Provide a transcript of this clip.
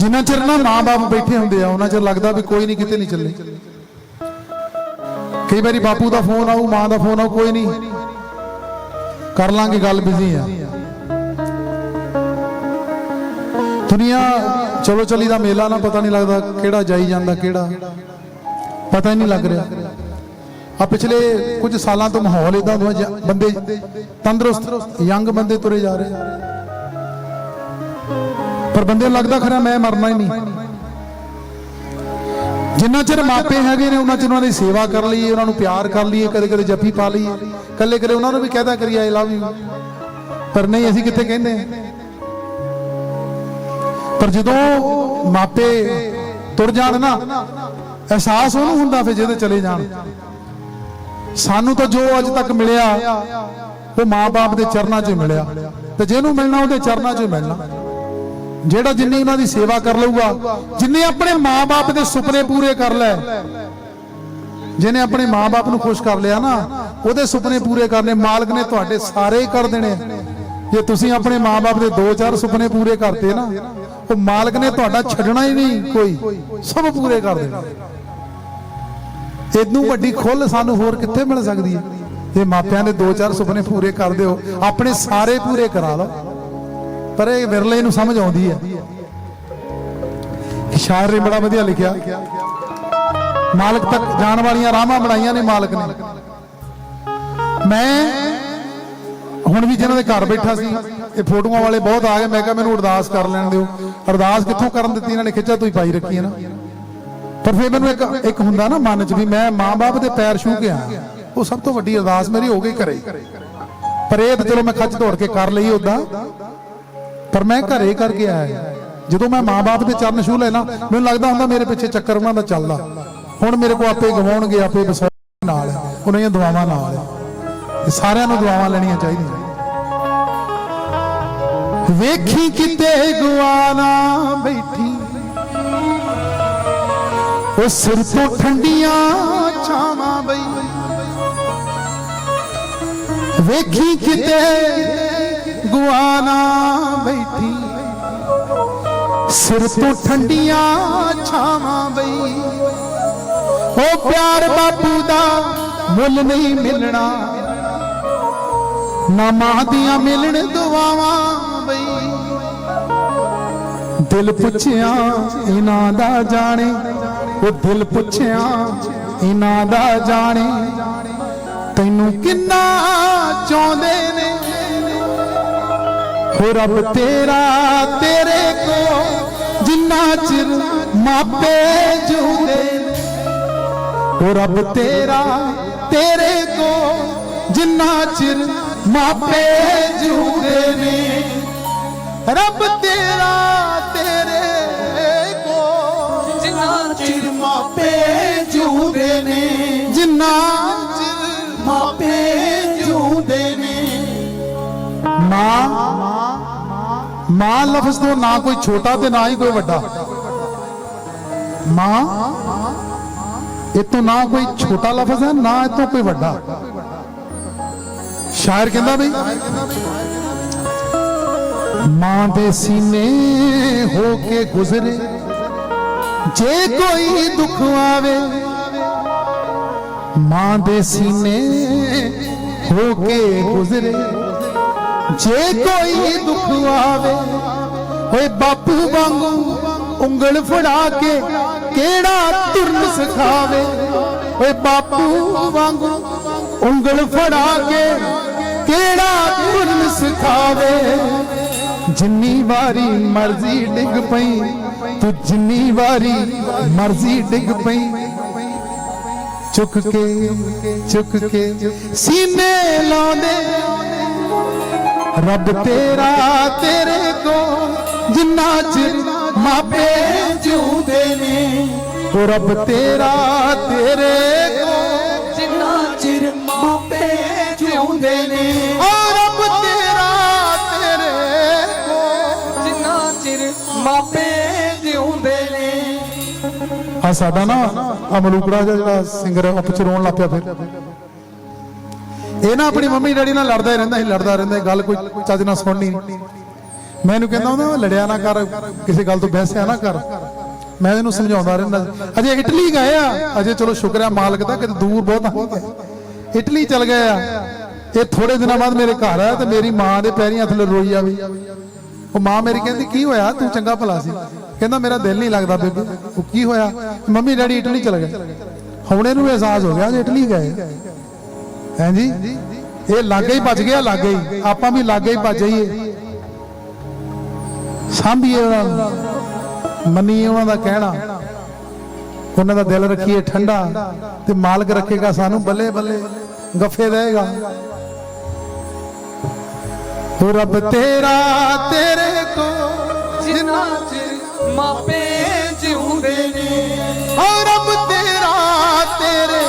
ਜਿੰਨਾ ਚਿਰ ਨਾ ਮਾਂ-ਬਾਪ ਬੈਠੇ ਹੁੰਦੇ ਆ, ਉਹਨਾਂ ਚਿਰ ਲੱਗਦਾ ਵੀ ਕੋਈ ਨਹੀਂ, ਕਿਤੇ ਨਹੀਂ ਚੱਲੇ। ਕਈ ਵਾਰੀ ਬਾਪੂ ਦਾ ਫੋਨ ਆਊ, ਮਾਂ ਦਾ ਫੋਨ ਆਊ, ਕੋਈ ਨਹੀਂ। ਕਰ ਲਾਂਗੇ, ਗੱਲ ਬਿਜ਼ੀ ਆ। ਦੁਨੀਆ, ਚਲੋ ਚਲੀ ਦਾ ਮੇਲਾ ਨਾ, ਪਤਾ ਨਹੀਂ ਲੱਗਦਾ ਕਿਹੜਾ ਜਾਈ ਜਾਂਦਾ, ਕਿਹੜਾ। ਪਤਾ ਹੀ ਨਹੀਂ ਲੱਗ ਰਿਹਾ। ਆ ਪਿਛਲੇ ਕੁਝ ਸਾਲਾਂ ਤੋਂ ਮਾਹੌਲ ਇਦਾਂ ਦਾ ਬੰਦੇ ਤੰਦਰੁਸਤ, ਯੰਗ ਬੰਦੇ ਤੁਰੇ ਜਾ ਰਹੇ। ਪਰ ਬੰਦੇ ਨੂੰ ਲੱਗਦਾ ਖਰਾ ਮੈਂ ਮਰਨਾ ਹੀ ਨਹੀਂ। ਜਿੰਨਾ ਚਿਰ ਮਾਪੇ ਹੈਗੇ ਨੇ, ਉਹਨਾਂ ਚਿਰ ਉਹਨਾਂ ਦੀ ਸੇਵਾ ਕਰ ਲਈਏ, ਉਹਨਾਂ ਨੂੰ ਪਿਆਰ ਕਰ ਲਈਏ ਕਦੇ ਕਦੇ ਜੱਫੀ ਪਾ ਲਈਏ ਕੱਲੇ ਕਦੇ ਉਹਨਾਂ ਨੂੰ ਵੀ ਕਹਿਦਾ ਕਰੀਏ ਆਈ ਲਵ ਯੂ ਪਰ ਨਹੀਂ, ਅਸੀਂ ਕਿੱਥੇ ਕਹਿੰਦੇ? ਪਰ ਜਦੋਂ ਮਾਪੇ ਤੁਰ ਜਾਣ ਨਾ, ਅਹਿਸਾਸ ਉਹਨੂੰ ਹੁੰਦਾ ਫਿਰ ਜਿਹਦੇ ਚਲੇ ਜਾਣ। ਸਾਨੂੰ ਤਾਂ ਜੋ ਅੱਜ ਤੱਕ ਮਿਲਿਆ, ਉਹ ਮਾਪੇ ਦੇ ਚਰਨਾਂ 'ਚ ਮਿਲਿਆ। ਤੇ ਜਿਹਨੂੰ ਮਿਲਣਾ, ਉਹਦੇ ਚਰਨਾਂ 'ਚ ਮਿਲਣਾ। ਜਿਹੜਾ ਜਿੰਨੀ ਉਹਨਾਂ ਦੀ ਸੇਵਾ ਕਰ ਲਊਗਾ, ਜਿੰਨੇ ਆਪਣੇ ਮਾਪੇ ਦੇ ਸੁਪਨੇ ਪੂਰੇ ਕਰ ਲੈ। ਜਿਹਨੇ ਆਪਣੇ ਮਾਪੇ ਨੂੰ ਖੁਸ਼ ਕਰ ਲਿਆ ਨਾ, ਉਹਦੇ ਸੁਪਨੇ ਪੂਰੇ ਕਰਨੇ ਮਾਲਕ ਨੇ ਤੁਹਾਡੇ ਸਾਰੇ ਹੀ ਕਰ ਦੇਣੇ। ਜੇ ਤੁਸੀਂ ਆਪਣੇ ਮਾਪੇ ਦੇ ਦੋ ਚਾਰ ਸੁਪਨੇ ਪੂਰੇ ਕਰਤੇ ਨਾ, ਉਹ ਮਾਲਕ ਨੇ ਤੁਹਾਡਾ ਛੱਡਣਾ ਹੀ ਨਹੀਂ ਕੋਈ, ਸਭ ਪੂਰੇ ਕਰ ਦੇਣਾ। ਇਦੋਂ ਵੱਡੀ ਖੁੱਲ ਸਾਨੂੰ ਹੋਰ ਕਿੱਥੇ ਮਿਲ ਸਕਦੀ ਹੈ? ਇਹ ਮਾਪਿਆਂ ਦੇ ਦੋ ਚਾਰ ਸੁਪਨੇ ਪੂਰੇ ਕਰ ਦਿਓ, ਆਪਣੇ ਸਾਰੇ ਪੂਰੇ ਕਰਾ ਲਓ। ਪਰ ਇਹ ਵਿਰਲੇ ਨੂੰ ਸਮਝ ਆਉਂਦੀ ਹੈ। ਸ਼ਾਇਰ ਨੇ ਬੜਾ ਵਧੀਆ ਲਿਖਿਆ। ਮਾਲਕ ਤੱਕ ਜਾਣ ਵਾਲੀਆਂ ਰਾਹਾਂ ਬਣਾਈਆਂ ਨੇ ਮਾਲਕ ਨੇ। ਮੈਂ ਹੁਣ ਵੀ ਜਿਹਨਾਂ ਦੇ ਘਰ ਬੈਠਾ ਸੀ, ਇਹ ਫੋਟੋਆਂ ਵਾਲੇ ਬਹੁਤ ਆ ਗਏ। ਮੈਂ ਕਿਹਾ ਮੈਨੂੰ ਅਰਦਾਸ ਕਰ ਲੈਣ ਦਿਓ। ਅਰਦਾਸ ਕਿੱਥੋਂ ਕਰਨ ਦਿੱਤੀ ਇਹਨਾਂ ਨੇ? ਖਿੱਚਾ ਤੂੰ ਪਾਈ ਰੱਖੀ ਹੈ ਨਾ। ਪਰ ਫਿਰ ਮੈਨੂੰ ਇੱਕ ਇੱਕ ਹੁੰਦਾ ਨਾ ਮਨ 'ਚ ਵੀ ਮੈਂ ਮਾਂ-ਬਾਪ ਦੇ ਪੈਰ ਛੂ ਕੇ ਆਇਆ। ਉਹ ਸਭ ਤੋਂ ਵੱਡੀ ਅਰਦਾਸ ਮੇਰੀ ਹੋ ਗਈ ਘਰੇ। ਪਰ ਇਹ ਤਾਂ ਚਲੋ ਮੈਂ ਖੱਜ ਤੋੜ ਕੇ ਕਰ ਲਈ ਉਦਾਂ ਪਰ ਮੈਂ ਘਰੇ ਕਰਕੇ ਆਇਆ। ਜਦੋਂ ਮੈਂ ਮਾਂ-ਬਾਪ ਦੇ ਚਰਨ ਛੂ ਲੈਣਾ ਮੈਨੂੰ ਲੱਗਦਾ ਹੁੰਦਾ ਮੇਰੇ ਪਿੱਛੇ ਚੱਕਰ ਉਹਨਾਂ ਦਾ ਚੱਲਦਾ। ਹੁਣ ਮੇਰੇ ਕੋ ਆਪੇ ਗਵਾਉਣਗੇ ਆਪੇ ਬਸੋ ਨਾਲ। ਉਹਨਾਂ ਦੀਆਂ ਦੁਆਵਾਂ ਨਾਲ। ਇਹ ਸਾਰਿਆਂ ਨੂੰ ਦੁਆਵਾਂ ਲੈਣੀਆਂ ਚਾਹੀਦੀਆਂ। ਵੇਖੀ ਕਿਤੇ ਗੁਆਨਾ ਬੈਠੀ। ਉਹ ਸਿਰ ਤੋਂ ਠੰਡੀਆਂ ਛਾਵਾਂ ਬਈ। ਵੇਖੀ ਕਿਤੇ ਗੁਆਨਾ ਬੈਠੀ, ਸਿਰ ਤੋਂ ਠੰਡੀਆਂ ਛਾਵਾਂ ਬਈ। ਉਹ ਪਿਆਰ ਬਾਪੂ ਦਾ ਮੁੱਲ ਨਹੀਂ ਮਿਲਣਾ ਨਾ ਮਾਂ ਦੀਆਂ ਮਿਲਣ ਦੁਆਵਾਂ ਬਈ। ਦਿਲ ਪੁੱਛਿਆ ਇਹਨਾਂ ਦਾ ਜਾਣੇ ਉਹ ਦਿਲ ਪੁੱਛਿਆ ਇਹਨਾਂ ਦਾ ਜਾਣੇ। ਤੈਨੂੰ ਕਿੰਨਾ ਚਾਹੁੰਦੇ ਨੇ ਹੋ ਰੱਬ ਤੇਰਾ ਤੇਰੇ ਕੋ ਜਿੰਨਾ ਚਿਰ ਮਾਪੇ ਜੂਦੇ ਨੇ ਹੋ ਰੱਬ ਤੇਰਾ ਤੇਰੇ ਕੋ ਜਿੰਨਾ ਚਿਰ ਮਾਪੇ ਜੂਦੇ ਨੇ ਰੱਬ ਤੇਰਾ ਤੇਰੇ ਕੋ ਜਿੰਨਾ ਚਿਰ ਮਾਪੇ ਜੂਦੇ ਨੇ ਜਿੰਨਾ ਚਿਰ ਮਾਪੇ ਜੂਦੇ ਨੇ ਮਾਂ ਲਫ਼ਜ਼ ਤੋਂ ਨਾ ਕੋਈ ਛੋਟਾ ਤੇ ਨਾ ਹੀ ਕੋਈ ਵੱਡਾ। ਮਾਂ ਇਹ ਤੋਂ ਨਾ ਕੋਈ ਛੋਟਾ ਲਫ਼ਜ਼ ਹੈ, ਨਾ ਇਹ ਤੋਂ ਕੋਈ ਵੱਡਾ। ਸ਼ਾਇਰ ਕਹਿੰਦਾ ਬਈ, ਮਾਂ ਦੇ ਸੀਨੇ ਹੋ ਕੇ ਗੁਜ਼ਰੇ, ਜੇ ਕੋਈ ਦੁੱਖ ਆਵੇ, ਮਾਂ ਦੇ ਸੀਨੇ ਹੋ ਕੇ ਗੁਜ਼ਰੇ। ਜੇ ਕੋਈ ਦੁੱਖ ਆਵੇ, ਓਏ ਬਾਪੂ ਵਾਂਗੂ ਉਂਗਲ ਫੜਾ ਕੇ ਕਿਹੜਾ ਤੁਰਨ ਸਿਖਾਵੇ? ਓਏ ਬਾਪੂ ਵਾਂਗੂ ਉਂਗਲ ਫੜਾ ਕੇ ਕਿਹੜਾ ਤੁਰਨ ਸਿਖਾਵੇ? ਜਿੰਨੀ ਵਾਰੀ ਮਰਜ਼ੀ ਡਿੱਗ ਪਈ, ਤੂੰ ਜਿੰਨੀ ਵਾਰੀ ਮਰਜ਼ੀ ਡਿੱਗ ਪਈ ਚੁੱਕ ਕੇ ਚੁੱਕ ਕੇ ਸੀਨੇ ਲਾਉਂਦੇ। ਰੱਬ ਤੇਰਾ ਤੇਰੇ ਕੋ ਜਿੰਨਾ ਚਿਰ ਮਾਪੇ ਜਿਉਂਦੇ ਨੇ, ਉਹ ਰੱਬ ਤੇਰਾ ਤੇਰੇ ਕੋ ਜਿੰਨਾ ਚਿਰ ਮਾਪੇ ਜਿਉਂਦੇ ਨੇ, ਉਹ ਰੱਬ ਤੇਰਾ ਤੇਰੇ ਕੋ ਜਿੰਨਾ ਚਿਰ ਮਾਪੇ ਆ ਸਾਡਾ ਨਾ ਆ ਮਲੂਕੜਾ ਜਿਹੜਾ ਸਿੰਗਰ ਆਪ ਰੋਣ ਲੱਗ ਪਿਆ ਫਿਰ। ਇਹ ਨਾ ਆਪਣੀ ਮੰਮੀ ਡੈਡੀ ਨਾਲ ਲੜਦਾ ਹੀ ਰਹਿੰਦਾ ਸੀ, ਲੜਦਾ ਰਹਿੰਦਾ ਗੱਲ ਕੋਈ ਚੱਜ ਨਾਲ ਸੁਣਨੀ ਮੈਨੂੰ ਕਹਿੰਦਾ ਉਹਨੇ ਲੜਿਆ ਨਾ ਕਰ, ਕਿਸੇ ਗੱਲ ਤੋਂ ਬਹਿਸਿਆ ਨਾ ਕਰ। ਮੈਂ ਇਹਨੂੰ ਸਮਝਾਉਂਦਾ ਰਹਿੰਦਾ ਅਜੇ ਇਟਲੀ ਗਏ ਆ। ਅਜੇ ਚਲੋ ਸ਼ੁਕਰ ਹੈ ਮਾਲਕ ਦਾ ਕਿ ਦੂਰ ਬਹੁਤ ਆ। ਇਟਲੀ ਚਲ ਗਏ ਆ। ਇਹ ਥੋੜੇ ਦਿਨਾਂ ਬਾਅਦ ਮੇਰੇ ਘਰ ਆਇਆ ਤੇ ਮੇਰੀ ਮਾਂ ਦੇ ਪੈਰੀਂ ਹੱਥ ਰੋਈ ਜਾਵੇ ਉਹ ਮਾਂ ਮੇਰੀ ਕਹਿੰਦੀ, ਕੀ ਹੋਇਆ? ਤੂੰ ਚੰਗਾ ਭਲਾ ਸੀ। ਕਹਿੰਦਾ, ਮੇਰਾ ਦਿਲ ਨਹੀਂ ਲੱਗਦਾ ਬੇਬੇ। ਉਹ ਕੀ ਹੋਇਆ? ਮੰਮੀ, ਡੈਡੀ ਇਟਲੀ ਚਲੇ ਗਏ। ਹੁਣ ਇਹਨੂੰ ਅਹਿਸਾਸ ਹੋ ਗਿਆ, ਜੇ ਇਟਲੀ ਗਏ। ਹੈਂ ਇਹ ਲਾਗੇ ਹੀ ਭੱਜ ਗਿਆ, ਲਾਗੇ ਹੀ। ਆਪਾਂ ਵੀ ਲਾਗੇ ਹੀ ਭੱਜ ਜਾਈਏ ਸਾਂਭੀਏ ਉਹਨਾਂ ਮੰਨੀਏ ਉਹਨਾਂ ਦਾ ਕਹਿਣਾ। ਉਹਨਾਂ ਦਾ ਦਿਲ ਰੱਖੀਏ ਠੰਡਾ ਤੇ ਮਾਲਕ ਰੱਖੇਗਾ ਸਾਨੂੰ, ਬੱਲੇ ਬੱਲੇ। ਗੱਫੇ ਦੇਗਾ ਹੋ ਰੱਬ ਤੇਰਾ ਤੇਰੇ ਕੋ ਜਿੰਨਾ ਚਿਰ ਮਾਪੇ ਜਿਉਂਦੇ ਨੇ। ਓ ਰੱਬ ਤੇਰਾ ਤੇਰੇ